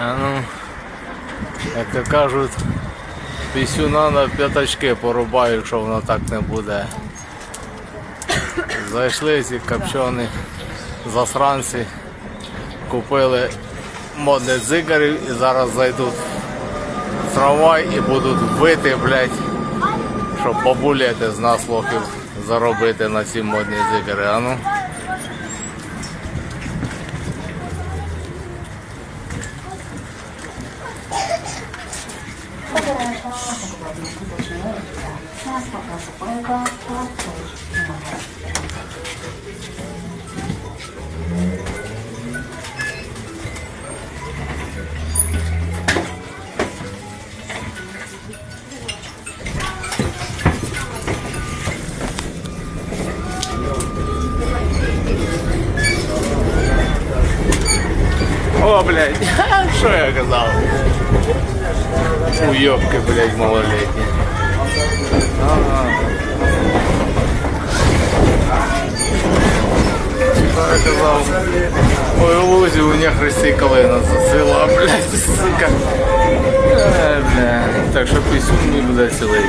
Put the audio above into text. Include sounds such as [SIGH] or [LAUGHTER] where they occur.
А ну, як то кажуть, пісюна на п'ятачки порубаю, якщо воно так не буде. Зайшли ці копчені засранці, купили модних дзигарів і зараз зайдуть в трамвай і будуть вити, блядь, щоб побулети з нас лохів заробити на ці модні дзигари. А ну. О, блядь, [LAUGHS] що я казав? Уйобки, блядь, малолетні. Ага. Казав? Ой, Лузи, у меня хрести колено зацвела, блядь, сука. А, блядь. Так что пісюн не буду цілий.